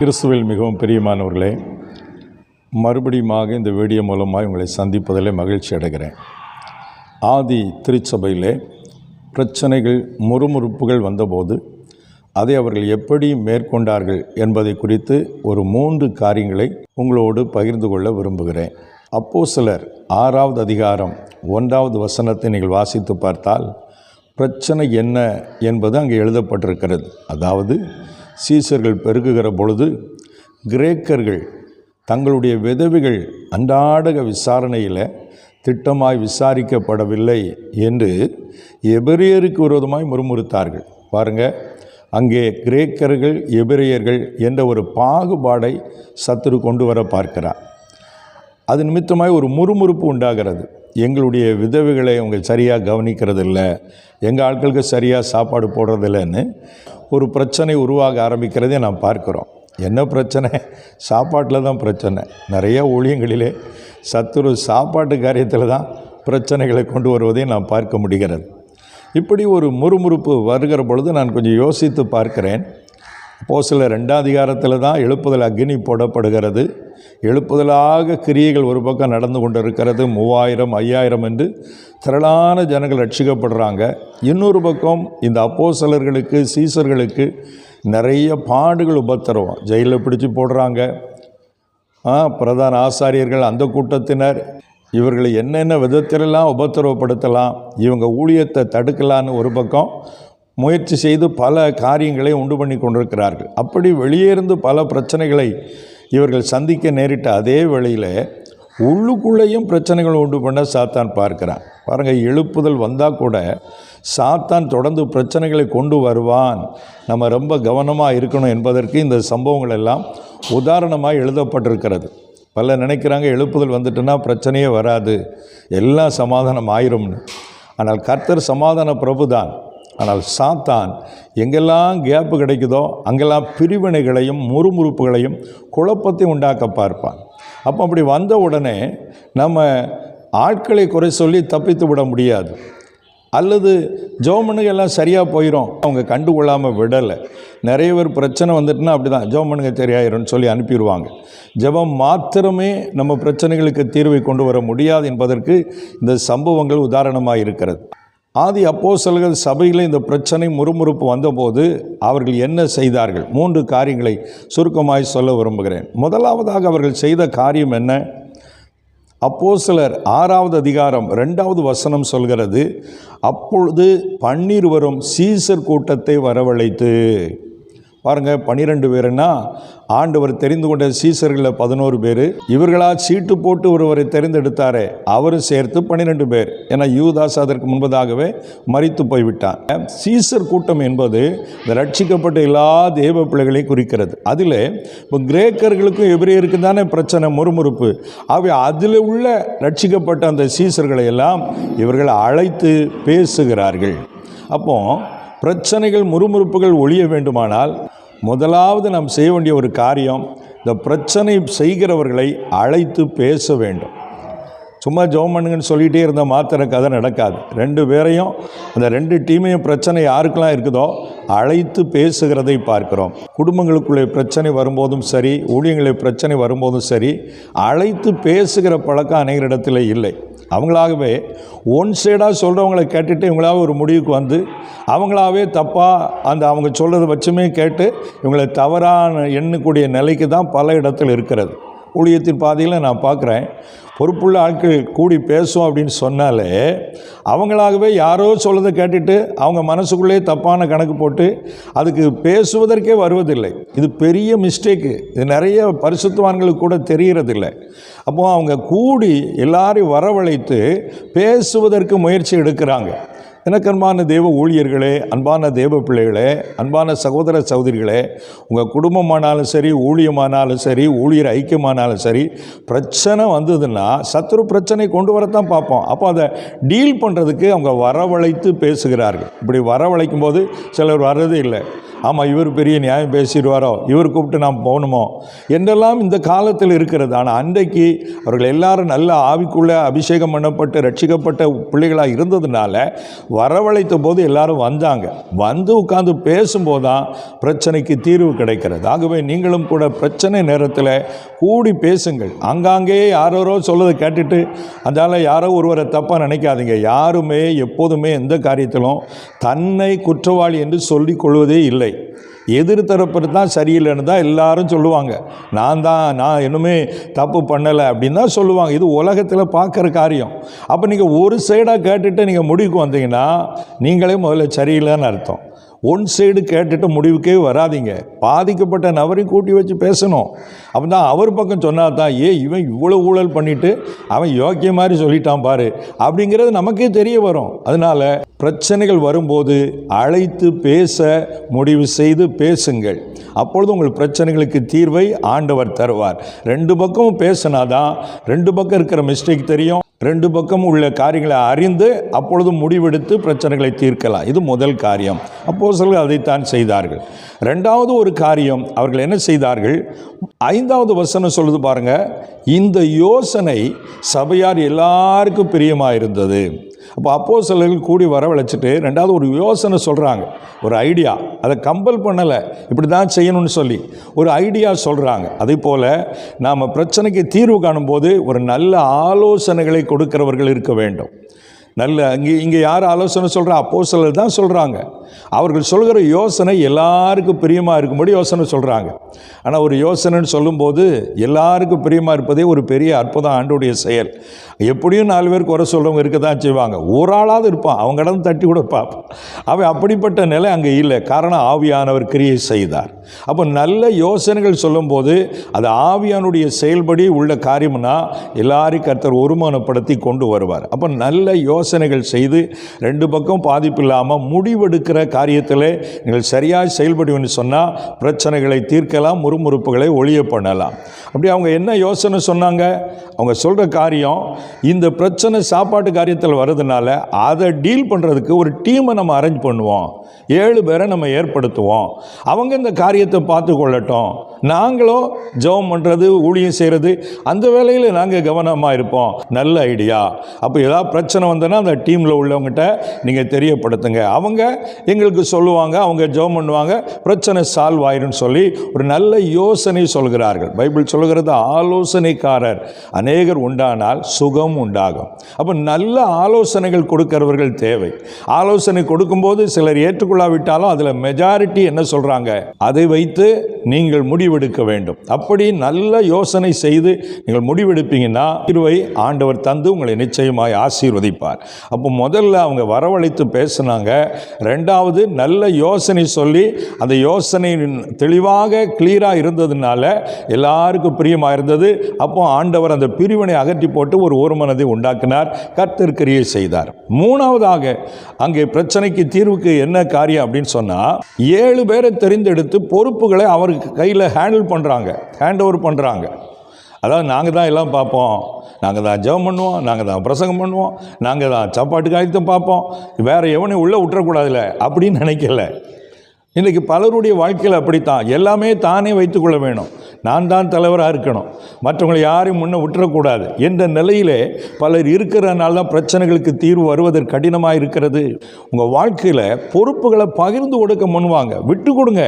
கிறிஸ்துவில் மிகவும் பிரியமானவர்களே மறுபடியுமாக இந்த வீடியோ மூலமாக உங்களை சந்திப்பதில் மகிழ்ச்சி அடைகிறேன். ஆதி திருச்சபையிலே பிரச்சனைகள் முறுமுறுப்புகள் வந்தபோது அதை அவர்கள் எப்படி மேற்கொண்டார்கள் என்பதை குறித்து ஒரு மூன்று காரியங்களை உங்களோடு பகிர்ந்து கொள்ள விரும்புகிறேன். அப்போ சிலர் ஆறாவது அதிகாரம் ஒன்றாவது வசனத்தை நீங்கள் வாசித்து பார்த்தால் பிரச்சனை என்ன என்பது அங்கே எழுதப்பட்டிருக்கிறது. அதாவது சீசர்கள் பெருகுகிற பொழுது கிரேக்கர்கள் தங்களுடைய விதவிகள் அன்றாடக விசாரணையில் திட்டமாய் விசாரிக்கப்படவில்லை என்று எபிரியருக்கு விரோதமாய் முறுமுறுத்தார்கள். பாருங்க அங்கே கிரேக்கர்கள் எபிரியர்கள் என்ற ஒரு பாகுபாடை சத்துரு கொண்டு வர பார்க்கிறார். அது நிமித்தமாய் ஒரு முறுமுறுப்பு உண்டாகிறது. எங்களுடைய விதவைகளை அவங்க சரியாக கவனிக்கிறதில்ல. எங்கள் ஆட்களுக்கு சரியாக சாப்பாடு போடுறதில்லன்னு ஒரு பிரச்சனை உருவாக ஆரம்பிக்கிறதே நாம் பார்க்குறோம். என்ன பிரச்சனை? சாப்பாட்டில் தான் பிரச்சனை. நிறைய ஊழியங்களிலே சத்துரு சாப்பாட்டு காரியத்தில் தான் பிரச்சனைகளை கொண்டு வருவதை நாம் பார்க்க முடிகிறது. இப்படி ஒரு முறுமுறுப்பு வருகிற பொழுது நான் கொஞ்சம் யோசித்து பார்க்கிறேன். அப்போ சில ரெண்டாம் அதிகாரத்தில் தான் எழுப்புதல் அக்னி போடப்படுகிறது. எழுப்புதலாக கிரியைகள் ஒரு பக்கம் நடந்து கொண்டு இருக்கிறது மூவாயிரம் ஐயாயிரம் என்று திரளான ஜனங்கள் ரட்சிக்கப்படுறாங்க. இன்னொரு பக்கம் இந்த அப்போசலர்களுக்கு சீசர்களுக்கு நிறைய பாடுகள் உபத்திரவம். ஜெயிலில் பிடிச்சி போடுறாங்க. பிரதான ஆசாரியர்கள் அந்த கூட்டத்தினர். இவர்களை என்னென்ன விதத்திலெல்லாம் உபத்திரவப்படுத்தலாம்? இவங்க ஊழியத்தை தடுக்கலான்னு ஒரு பக்கம் முயற்சி செய்து பல காரியங்களை உண்டு பண்ணி கொண்டிருக்கிறார்கள். அப்படி வெளியே இருந்து பல பிரச்சனைகளை இவர்கள் சந்திக்க நேரிட்ட அதே வேளையில் உள்ளுக்குள்ளேயும் பிரச்சனைகள் உண்டு பண்ண சாத்தான் பார்க்கிறான். பாருங்கள் எழுப்புதல் வந்தால் கூட சாத்தான் தொடர்ந்து பிரச்சனைகளை கொண்டு வருவான். நம்ம ரொம்ப கவனமாக இருக்கணும் என்பதற்கு இந்த சம்பவங்கள் எல்லாம் உதாரணமாக எழுதப்பட்டிருக்கிறது. பல நினைக்கிறாங்க எழுப்புதல் வந்துட்டுன்னா பிரச்சனையே வராது. எல்லாம் சமாதானம் ஆயிரும்னு. ஆனால் கர்த்தர் சமாதான பிரபு தான் ஆனால் சாத்தான் எங்கெல்லாம் கேப்பு கிடைக்குதோ அங்கெல்லாம் பிரிவினைகளையும் முறுமுறுப்புகளையும் குழப்பத்தையும் உண்டாக்க பார்ப்பான். அப்போ அப்படி வந்த உடனே நம்ம ஆட்களை குறை சொல்லி தப்பித்து விட முடியாது. அல்லது ஜோமனுங்க எல்லாம் சரியாக போயிடும் அவங்க கண்டுகொள்ளாமல் விடலை. நிறைய பேர் பிரச்சனை வந்துட்டுனா அப்படி தான் ஜோமனுங்க சரியாயிரும்னு சொல்லி அனுப்பிடுவாங்க. ஜெபம் மாத்திரமே நம்ம பிரச்சனைகளுக்கு தீர்வை கொண்டு வர முடியாது என்பதற்கு இந்த சம்பவங்கள் உதாரணமாக இருக்கிறது ஆதி அப்போசல்கள் சபையில் இந்த பிரச்சனை முறுமுறுப்பு வந்தபோது அவர்கள் என்ன செய்தார்கள்? மூன்று காரியங்களை சுருக்கமாய் சொல்ல விரும்புகிறேன். முதலாவதாக அவர்கள் செய்த காரியம் என்ன? அப்போஸ்தலர் ஆறாவது அதிகாரம் ரெண்டாவது வசனம் சொல்கிறது அப்பொழுது பன்னிருவரும் சீசர் கூட்டத்தை வரவழைத்து பாருங்கள் பன்னிரெண்டு பேருன்னா ஆண்டவர் தெரிந்து கொண்ட சீசர்களில் பதினோரு பேர். இவர்களால் சீட்டு போட்டு ஒருவரை தெரிந்தெடுத்தாரே அவரும் சேர்த்து பன்னிரெண்டு பேர். ஏன்னா யூதாஸ் அதற்கு முன்பதாகவே மறித்து போய்விட்டான். சீசர் கூட்டம் என்பது இந்த ரட்சிக்கப்பட்ட எல்லா தேவ பிள்ளைகளையும் குறிக்கிறது. அதில் இப்போ கிரேக்கர்களுக்கும் எபிரேயருக்கும் தானே பிரச்சனை முறுமுறுப்பு. அவை அதில் உள்ள ரட்சிக்கப்பட்ட அந்த சீசர்களை எல்லாம் இவர்கள் அழைத்து பேசுகிறார்கள். அப்போது பிரச்சனைகள் முறுமுறுப்புகள் ஒழிய வேண்டுமானால் முதலாவது நாம் செய்ய வேண்டிய ஒரு காரியம் இந்த பிரச்சனை செய்கிறவர்களை அழைத்து பேச வேண்டும். சும்மா ஜோம் பண்ணுங்கன்னு சொல்லிகிட்டே இருந்தால் மாத்திர கதை நடக்காது. ரெண்டு பேரையும் அந்த ரெண்டு டீமையும் பிரச்சனை யாருக்கெல்லாம் இருக்குதோ அழைத்து பேசுகிறதை பார்க்கிறோம். குடும்பங்களுக்குள்ளே பிரச்சனை வரும்போதும் சரி ஊழியங்களே பிரச்சனை வரும்போதும் சரி அழைத்து பேசுகிற பழக்கம் அநேகரிடத்தில் இல்லை. அவங்களாகவே ஒன் சைடாக சொல்கிறவங்கள கேட்டுட்டு இவங்களாவே ஒரு முடிவுக்கு வந்து அவங்களாவே தப்பாக அந்த அவங்க சொல்கிறத வச்சுமே கேட்டு இவங்களை தவறான எண்ணக்கூடிய நிலைக்கு தான் பல இடத்தில் இருக்கிறது. ஊழியத்தின் பாதையில் நான் பார்க்குறேன். பொறுப்புள்ள ஆட்கள் கூடி பேசும் அப்படின்னு சொன்னாலே அவங்களாகவே யாரோ சொல்லதை கேட்டுட்டு அவங்க மனசுக்குள்ளே தப்பான கணக்கு போட்டு அதுக்கு பேசுவதற்கே வருவதில்லை. இது பெரிய மிஸ்டேக்கு இது நிறைய பரிசுத்துவான்களுக்கு கூட தெரிகிறதில்லை. அப்போது அவங்க கூடி எல்லாரையும் வரவழைத்து பேசுவதற்கு முயற்சி எடுக்கிறாங்க. எனக்கன்பான தேவ ஊழியர்களே அன்பான தேவ பிள்ளைகளே அன்பான சகோதர சகோதரிகளே உங்கள் குடும்பமானாலும் சரி ஊழியமானாலும் சரி ஊழியர் ஐக்கியமானாலும் சரி பிரச்சனை வந்ததுன்னா சத்துரு பிரச்சனை கொண்டு வரத்தான் பார்ப்போம். அப்போ அதை டீல் பண்ணுறதுக்கு அவங்க வரவழைத்து பேசுகிறார்கள். இப்படி வரவழைக்கும் போது சிலர் வர்றதே இல்லை. ஆமாம் இவர் பெரிய நியாயம் பேசிடுவாரோ? இவர் கூப்பிட்டு நாம் போகணுமோ? என்றெல்லாம் இந்த காலத்தில் இருக்கிறது. ஆனால் அன்றைக்கு அவர்கள் எல்லாரும் நல்ல ஆவிக்குள்ளே அபிஷேகம் பண்ணப்பட்டு ரட்சிக்கப்பட்ட பிள்ளைகளாக இருந்ததுனால வரவழைத்த போது எல்லாரும் வந்தாங்க. வந்து உட்காந்து பேசும்போது தான் பிரச்சனைக்கு தீர்வு கிடைக்கிறது. ஆகவே நீங்களும் கூட பிரச்சனை நேரத்தில் கூடி பேசுங்கள். அங்காங்கே யாரோ சொல்லதை கேட்டுட்டு அதனால் யாரோ ஒருவரை தப்பாக நினைக்காதீங்க. யாருமே எப்போதுமே எந்த காரியத்திலும் தன்னை குற்றவாளி என்று சொல்லிக் கொள்வதே இல்லை. எதிர் தரப்பு தான் சரியில்லைன்னு தான் எல்லாரும் சொல்லுவாங்க. நான் தான் நான் இன்னுமே தப்பு பண்ணலை அப்படின்னு தான் சொல்லுவாங்க. இது உலகத்தில் பார்க்குற காரியம். அப்போ நீங்கள் ஒரு சைடாக கேட்டுட்டு நீங்கள் முடிவுக்கு வந்தீங்கன்னா நீங்களே முதல்ல சரியில்லைன்னு அர்த்தம். ஒன் சைடு கேட்டுட்டு முடிவுக்கே வராதீங்க. பாதிக்கப்பட்ட நபரையும் கூட்டி வச்சு பேசணும். அப்போ தான் அவர் பக்கம் சொன்னால் தான் ஏ இவன் இவ்வளோ ஊழல் பண்ணிட்டு அவன் யோக்கிய மாதிரி சொல்லிட்டான் பாரு. அப்படிங்கிறது நமக்கே தெரிய வரும். அதனால் பிரச்சனைகள் வரும்போது அழைத்து பேச முடிவு செய்து பேசுங்கள். அப்பொழுது உங்கள் பிரச்சனைகளுக்கு தீர்வை ஆண்டவர் தருவார். ரெண்டு பக்கமும் பேசினாதான் ரெண்டு பக்கம் இருக்கிற மிஸ்டேக் தெரியும். ரெண்டு பக்கம் உள்ள காரியங்களை அறிந்து அப்பொழுது முடிவெடுத்து பிரச்சனைகளை தீர்க்கலாம். இது முதல் காரியம். அப்போ சிலர் அதைத்தான் செய்தார்கள். ரெண்டாவது ஒரு காரியம் அவர்கள் என்ன செய்தார்கள்? ஐந்தாவது வசனம் சொல்லுது பாருங்க இந்த யோசனை சபையார் எல்லாருக்கும் பிரியமாக இருந்தது அப்போ அப்போ சிலர்கள் கூடி வரவழைச்சிட்டு ரெண்டாவது ஒரு யோசனை சொல்கிறாங்க ஒரு ஐடியா. அதை கம்பல் பண்ணலை இப்படி தான் செய்யணும்னு சொல்லி ஒரு ஐடியா சொல்கிறாங்க அதே போல் நாம் பிரச்சனைக்கு தீர்வு காணும்போது ஒரு நல்ல ஆலோசனைகளை கொடுக்கிறவர்கள் இருக்க வேண்டும். நல்ல இங்கே இங்கே யார் ஆலோசனை சொல்கிறா அப்போ சிலர் தான் சொல்கிறாங்க அவர்கள் சொல்கிற யோசனை எல்லாருக்கும் பிரியமாக இருக்கும்படி யோசனை சொல்கிறாங்க ஆனால் ஒரு யோசனைன்னு சொல்லும்போது எல்லாருக்கும் பிரியமாக இருப்பதே ஒரு பெரிய அற்புதம் ஆண்டுடைய செயல். எப்படியும் நாலு பேர் குறை சொல்கிறவங்க இருக்க தான் செய்வாங்க. ஒரு ஆளாவது இருப்பான். அவங்க இடம் தட்டி கூட பார்ப்பான். அவன் அப்படிப்பட்ட நிலை அங்கே இல்லை. காரணம் ஆவியானவர் கிரியை செய்தார். அப்போ நல்ல யோசனைகள் சொல்லும்போது அது ஆவியானுடைய செயல்படி உள்ள காரியம்னா எல்லாரையும் கர்த்தர் ஒருமானப்படுத்தி கொண்டு வருவார். அப்போ நல்ல யோசனைகள் செய்து ரெண்டு பக்கம் பாதிப்பு இல்லாமல் முடிவெடுக்கிற காரியத்தில் நீங்கள் சரியாக செயல்படுவேன்னு சொன்னால் பிரச்சனைகளை தீர்க்கலாம் முறுமுறுப்புகளை ஒழிய பண்ணலாம். அப்படி அவங்க என்ன யோசனை சொன்னாங்க? அவங்க சொல்கிற காரியம் இந்த பிரச்சனை சாப்பாட்டு காரியத்தில் வர்றதுனால அதை டீல் பண்ணுறதுக்கு ஒரு டீமை நம்ம அரேஞ்ச் பண்ணுவோம். ஏழு பேரை நம்ம ஏற்படுத்துவோம். அவங்க இந்த காரியத்தை பார்த்து கொள்ளட்டும் நாங்களும் ஜெபம் பண்ணுறது ஊழியம் செய்கிறது அந்த வேலையில் நாங்கள் கவனமாக இருப்போம். நல்ல ஐடியா அப்போ ஏதாவது பிரச்சனை வந்ததுன்னா அந்த டீமில் உள்ளவங்ககிட்ட நீங்கள் தெரியப்படுத்துங்க. அவங்க எங்களுக்கு சொல்லுவாங்க அவங்க ஜெபம் பண்ணுவாங்க பிரச்சனை சால்வ் ஆயிரும்னு சொல்லி ஒரு நல்ல யோசனை சொல்கிறார்கள். பைபிள் சொல்கிறது ஆலோசனைக்காரர். அநேகர் உண்டானால் சுகம் உண்டாகும். அப்போ நல்ல ஆலோசனைகள் கொடுக்கிறவர்கள் தேவை. ஆலோசனை கொடுக்கும்போது சிலர் ஏற்றுக்கொள்ளாவிட்டாலும் அதில் மெஜாரிட்டி என்ன சொல்கிறாங்க அதை வைத்து நீங்கள் முடிவெடுக்க வேண்டும். அப்படி நல்ல யோசனை செய்து நீங்கள் முடிவெடுப்பீங்கன்னா தீர்வை ஆண்டவர் தந்து உங்களை நிச்சயமாய் ஆசீர்வதிப்பார். அப்போ முதல்ல அவங்க வரவழைத்து பேசுனாங்க. ரெண்டாவது நல்ல யோசனை சொல்லி அந்த யோசனை தெளிவாக கிளியராக இருந்ததுனால எல்லாருக்கும் பிரியமாக இருந்தது அப்போ ஆண்டவர் அந்த பிரிவினை அகற்றி போட்டு ஒரு ஒரு மனதை உண்டாக்கினார் கர்த்தர் கிரியை செய்தார். மூணாவதாக அங்கே பிரச்சனைக்கு தீர்வுக்கு என்ன காரியம் அப்படின்னு சொன்னால் ஏழு பேரை தெரிந்தெடுத்து பொறுப்புகளை அவருக்கு கையில் ஹேண்டில் பண்ணுறாங்க ஹேண்ட் ஓவர் பண்ணுறாங்க அதாவது நாங்கள் தான் எல்லாம் பார்ப்போம். நாங்கள் தான் ஜெபம் பண்ணுவோம் நாங்கள் தான் பிரசங்கம் பண்ணுவோம் நாங்கள் தான் சாப்பாட்டு காரியத்தை பார்ப்போம். வேறு எவனையும் உள்ளே விட்டுறக்கூடாதுல்ல அப்படின்னு நினைக்கல. இன்றைக்கி பலருடைய வாழ்க்கையில் அப்படித்தான். எல்லாமே தானே வைத்துக்கொள்ள வேணும். நான் தான் தலைவராக இருக்கணும். மற்றவங்களை யாரையும் முன்னே விட்டுறக்கூடாது. என்ற நிலையிலே பலர் இருக்கிறனால தான் பிரச்சனைகளுக்கு தீர்வு வருவதற்கு கடினமாக இருக்கிறது. உங்கள் வாழ்க்கையில் பொறுப்புகளை பகிர்ந்து கொடுக்க முன்வாங்க. விட்டு கொடுங்க.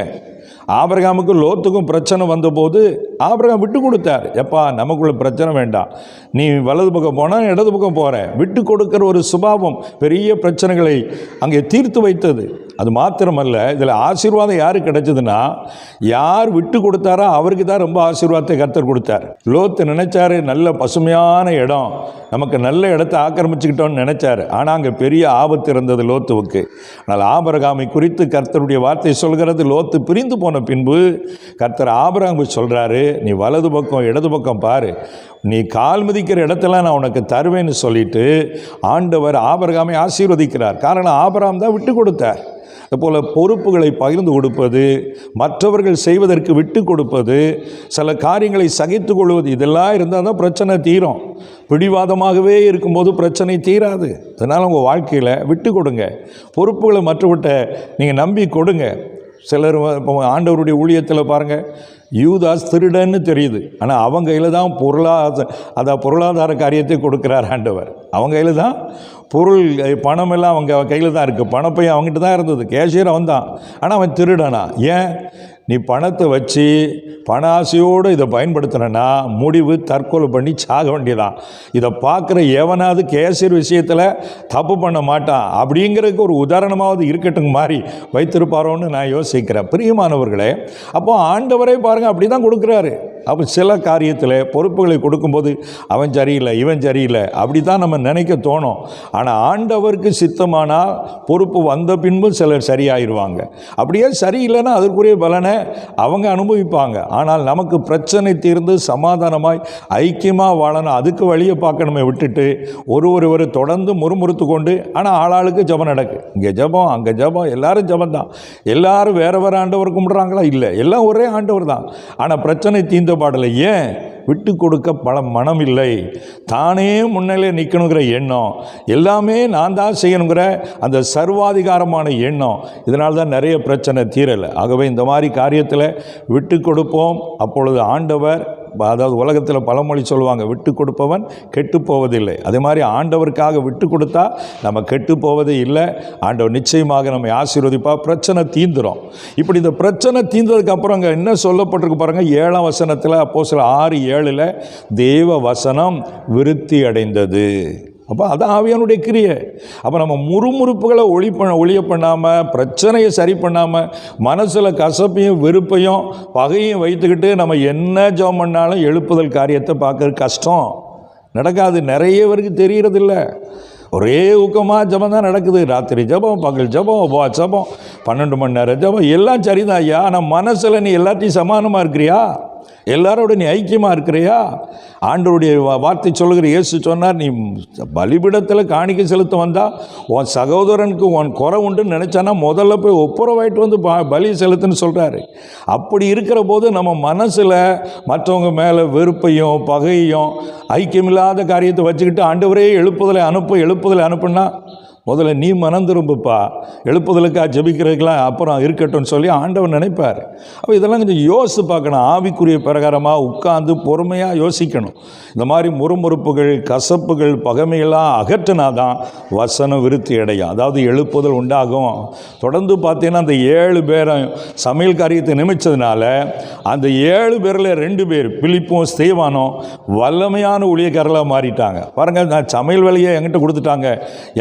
ஆபிரகாமுக்கும் லோத்துக்கும் பிரச்சனை வந்தபோது ஆபிரகாம் விட்டு கொடுத்தார். எப்பா நமக்குள்ள பிரச்சனை வேண்டாம். நீ வலது பக்கம் போனால் இடது பக்கம் போகிற விட்டு கொடுக்கிற ஒரு சுபாவம் பெரிய பிரச்சனைகளை அங்கே தீர்த்து வைத்தது. அது மாத்திரமல்ல இதில் ஆசீர்வாதம் யார் கிடைச்சதுன்னா யார் விட்டு கொடுத்தாரோ அவருக்கு தான் ரொம்ப ஆசீர்வாதத்தை கர்த்தர் கொடுத்தார். லோத்து நினைச்சாரு நல்ல பசுமையான இடம் நமக்கு நல்ல இடத்தை ஆக்கிரமிச்சுக்கிட்டோம்னு நினைச்சாரு. ஆனால் அங்கே பெரிய ஆபத்து இருந்தது லோத்துவுக்கு. ஆனால் ஆபரகாமை குறித்து கர்த்தருடைய வார்த்தை சொல்கிறது லோத்து பிரிந்து போன பின்பு கர்த்தர் ஆபரகாமு சொல்கிறாரு நீ வலது பக்கம் இடது பக்கம் பாரு. நீ கால் மிதிக்கிற இடத்தெல்லாம் நான் உனக்கு தருவேன்னு சொல்லிட்டு ஆண்டவர் ஆபரகாமை ஆசீர்வதிக்கிறார். காரணம் ஆபராம் தான் விட்டு கொடுத்தார். அதுபோல் பொறுப்புகளை பகிர்ந்து கொடுப்பது மற்றவர்கள் செய்வதற்கு விட்டு கொடுப்பது சில காரியங்களை சகித்து கொள்வது இதெல்லாம் இருந்தால் தான் பிரச்சனை தீரும். பிடிவாதமாகவே இருக்கும்போது பிரச்சனை தீராது. அதனால் உங்கள் வாழ்க்கையில் விட்டு கொடுங்க. பொறுப்புகளை மற்றவர்கிட்ட நீங்கள் நம்பி கொடுங்க. சிலர் இப்போ ஆண்டவருடைய ஊழியத்தில் பாருங்கள் யூதாஸ் திருடன்னு தெரியுது. ஆனால் அவங்க கையில் தான் பொருளாதார அதான் பொருளாதார காரியத்தை கொடுக்குறார் ஆண்டவர். அவங்க கையில் தான் பொருள் பணம் எல்லாம் அவங்க கையில் தான் இருக்குது பணப்பையும் அவங்ககிட்ட தான் இருந்தது. கேஷியர் அவன் தான் ஆனால் அவன் திருடனா? ஏன்? நீ பணத்தை வச்சு பண ஆசையோடு இதை பயன்படுத்தினா முடிவு தற்கொலை பண்ணி சாக வேண்டியதான். இதை பார்க்குற எவனாவது கேசியர் விஷயத்தில் தப்பு பண்ண மாட்டான் அப்படிங்கிறதுக்கு ஒரு உதாரணமாவது இருக்கட்டும் மாதிரி வைத்திருப்பாரோன்னு நான் யோசிக்கிறேன். பிரியமானவர்களே அப்போ ஆண்டவரே பாருங்கள் அப்படி தான் கொடுக்குறாரு. அப்போ சில காரியத்தில் பொறுப்புகளை கொடுக்கும்போது அவன் சரியில்லை இவன் சரியில்லை. அப்படி தான் நம்ம நினைக்க தோணும். ஆனால் ஆண்டவருக்கு சித்தமானால் பொறுப்பு வந்த பின்பும் சிலர் சரியாயிருவாங்க. அப்படியே சரியில்லைன்னா அதற்குரிய பலனை அவங்க அனுபவிப்பாங்க. ஆனால் நமக்கு பிரச்சனை தீர்ந்து சமாதானமாய் ஐக்கியமாக வாழணும் அதுக்கு வழியை பார்க்கணுமே விட்டுட்டு ஒரு ஒருவர் தொடர்ந்து முறுமுறுத்து கொண்டு ஆனால் ஆளாளுக்கு ஜெபம் நடக்கு. இங்கே ஜெபம் அங்கே ஜெபம் எல்லாரும் ஜெபம் தான் எல்லாரும் வேற வேறு ஆண்டவர் கும்பிட்றாங்களா? இல்லை. எல்லாம் ஒரே ஆண்டவர் தான். ஆனால் பிரச்சனை தீர்ந்த பாடலை ஏன் விட்டு கொடுக்க பல மனம் இல்லை தானே முன்னிலை நிற்கணுங்கிற எண்ணம். எல்லாமே நான் தான் செய்யணுங்கிற அந்த சர்வாதிகாரமான எண்ணம். இதனால் தான் நிறைய பிரச்சனை தீரலை. ஆகவே இந்த மாதிரி காரியத்தில் விட்டு கொடுப்போம். அப்பொழுது ஆண்டவர் அதாவது உலகத்தில் பழமொழி சொல்லுவாங்க விட்டு கொடுப்பவன் கெட்டு போவதில்லை. அதே மாதிரி ஆண்டவருக்காக விட்டு கொடுத்தா நம்ம கெட்டு போவதே இல்லை. ஆண்டவர் நிச்சயமாக நம்மை ஆசீர்வதிப்பா பிரச்சனை தீந்துடும் இப்படி இந்த பிரச்சனை தீர்ந்ததுக்கு அப்புறம் அங்கே என்ன சொல்லப்பட்டிருக்கு பாருங்க? ஏழாம் வசனத்தில் அப்போ சில ஆறு ஏழில் தேவ வசனம் விருத்தி அடைந்தது. அப்போ அதான் ஆவியானுடைய கிரியை. அப்போ நம்ம முறுமுறுப்புகளை ஒளி பண்ண ஒளிய பண்ணாமல் பிரச்சனையை சரி பண்ணாமல் மனசில் கசப்பையும் வெறுப்பையும் பகையும் வைத்துக்கிட்டு நம்ம என்ன ஜெபம் பண்ணாலும் எழுப்புதல் காரியத்தை பார்க்கறது கஷ்டம். நடக்காது. நிறைய பேருக்கு தெரியறதில்ல. ஒரே ஊக்கமாக ஜபம் தான் நடக்குது. ராத்திரி ஜபம் பகல் ஜபம் உபவா ஜபம் பன்னெண்டு மணி நேரம் ஜபம் எல்லாம் சரிதான் ஐயா. ஆனால் மனசில் நீ எல்லாத்தையும் சமானமாக இருக்கிறியா? எல்லாரோட நீ ஐக்கியமாக இருக்கிறியா? ஆண்டவருடைய வார்த்தை சொல்லுகிற இயேசு சொன்னார் நீ பலிபிடத்தில் காணிக்க செலுத்த வந்தால் உன் சகோதரனுக்கு உன் குறை உண்டுன்னு நினச்சானா முதல்ல போய் ஒப்புரவாயிட்டு வந்து பலி செலுத்துன்னு சொல்கிறாரு அப்படி இருக்கிற போது நம்ம மனசில் மற்றவங்க மேலே வெறுப்பையும் பகையும் ஐக்கியமில்லாத காரியத்தை வச்சுக்கிட்டு ஆண்டவரே எழுப்புதலை அனுப்பு எழுப்புதலை அனுப்புனா முதல்ல நீ மனம் திரும்புப்பா. எழுப்புதலுக்காக ஜபிக்கிறதுக்கெல்லாம் அப்புறம் இருக்கட்டும்னு சொல்லி ஆண்டவன் நினைப்பார். அப்போ இதெல்லாம் கொஞ்சம் யோசித்து பார்க்கணும். ஆவிக்குரிய பிரகாரமாக உட்கார்ந்து பொறுமையாக யோசிக்கணும். இந்த மாதிரி முறுமுறுப்புகள் கசப்புகள் பகைமையெல்லாம் அகற்றினா தான் வசனம் விருத்தி அடையும். அதாவது எழுப்புதல் உண்டாகும். தொடர்ந்து பார்த்தீங்கன்னா அந்த ஏழு பேரும் சமையல் காரியத்தை நிமிச்சதுனால அந்த ஏழு பேரில் ரெண்டு பேர் பிலிப்பும் ஸ்தீவானும் வல்லமையான ஊழியக்காரர்களாக மாறிட்டாங்க. பாருங்கள் நான் சமையல் வேலையை என்கிட்ட கொடுத்துட்டாங்க.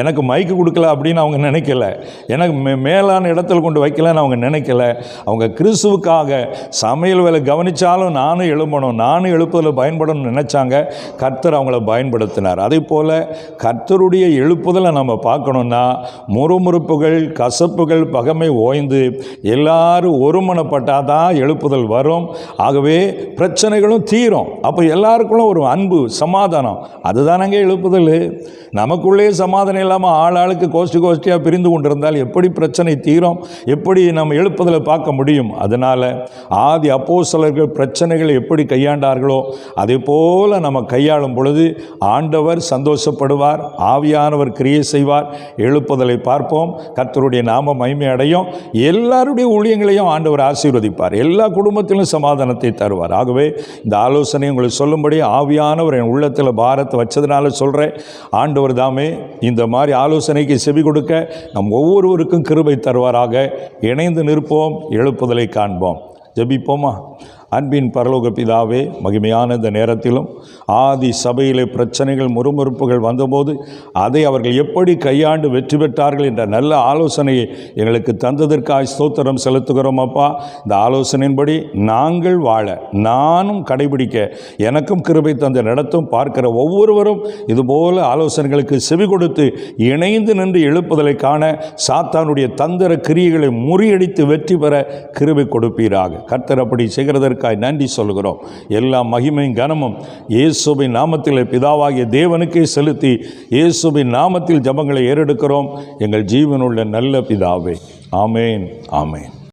எனக்கு மைக்கு கொடுக்கல அப்படின்னு அவங்க நினைக்கல. எனக்கு மே மேலான இடத்துல கொண்டு வைக்கலன்னு அவங்க நினைக்கல. அவங்க கிறிஸ்துவுக்காக சமையல் வேலை கவனித்தாலும் நானும் எழும்பணும் நானும் எழுப்புதலில் பயன்படணும்னு நினச்சாங்க. கர்த்தர் அவங்கள பயன்படுத்தினார். அதே போல் கர்த்தருடைய எழுப்புதலை நம்ம பார்க்கணுன்னா முறுமுறுப்புகள் கசப்புகள் பகமை ஓய்ந்து எல்லாரும் ஒருமனப்பட்டால் தான் எழுப்புதல் வரும். ஆகவே பிரச்சனைகளும் தீரும். அப்போ எல்லாருக்குள்ளும் ஒரு அன்பு சமாதானம். அதுதானங்க எழுப்புதல். நமக்குள்ளே சமாதானம் இல்லாமல் ஆளா ஆளுக்கு கோஷ்டி கோஷ்டியாக பிரிந்து கொண்டிருந்தால் எப்படி பிரச்சனை தீரும்? எப்படி நம்ம எழுப்பதில் பார்க்க முடியும்? அதனால் ஆதி அப்போஸ்தலர்கள் பிரச்சனைகளை எப்படி கையாண்டார்களோ அதே போல் நம்ம கையாளும் பொழுது ஆண்டவர் சந்தோஷப்படுவார் ஆவியானவர் கிரியை செய்வார். எழுப்புதலை பார்ப்போம். கர்த்தருடைய நாம மகிமை அடையும். எல்லாருடைய ஊழியங்களையும் ஆண்டவர் ஆசீர்வதிப்பார். எல்லா குடும்பத்திலும் சமாதானத்தை தருவார். ஆகவே இந்த ஆலோசனை உங்களுக்கு சொல்லும்படி ஆவியானவர் என் உள்ளத்தில் பாரத்தை வச்சதுனால சொல்கிறேன் ஆண்டவர் தாமே இந்த மாதிரி ஆலோசனை ஆலோசனைக்கு செவி கொடுக்க நம் ஒவ்வொருவருக்கும் கிருபை தருவாராக. இணைந்து நிற்போம் எழுப்புதலை காண்போம். ஜபிப்போமா? அன்பின் பரலோக பிதாவே மகிமையான இந்த நேரத்திலும் ஆதி சபையிலே பிரச்சனைகள் முறுமுறுப்புகள் வந்தபோது அதை அவர்கள் எப்படி கையாண்டு வெற்றி பெற்றார்கள் என்ற நல்ல ஆலோசனையை எங்களுக்கு தந்ததற்காக ஸ்தோத்திரம் செலுத்துகிறோம் அப்பா. இந்த ஆலோசனையின்படி நாங்கள் வாழ நானும் கடைபிடிக்க எனக்கும் கிருபை தந்த நடத்தும் பார்க்கிற ஒவ்வொருவரும் இதுபோல ஆலோசனைகளுக்கு செவி கொடுத்து இணைந்து நின்று எழுப்புதலை காண சாத்தானுடைய தந்திர கிரியைகளை முறியடித்து வெற்றி பெற கிருபை கொடுப்பீராக. கர்த்தர் அப்படி செய்கிறதற்கு செய்கிறதற்காய் நன்றி சொல்கிறோம் எல்லா மகிமையும் கனமும். இயேசுவின் நாமத்தில் பிதாவாகிய தேவனுக்கே செலுத்தி இயேசுவின் நாமத்தில் ஜபங்களை ஏறெடுக்கிறோம். எங்கள் ஜீவனுள்ள நல்ல பிதாவே. ஆமேன் ஆமேன்.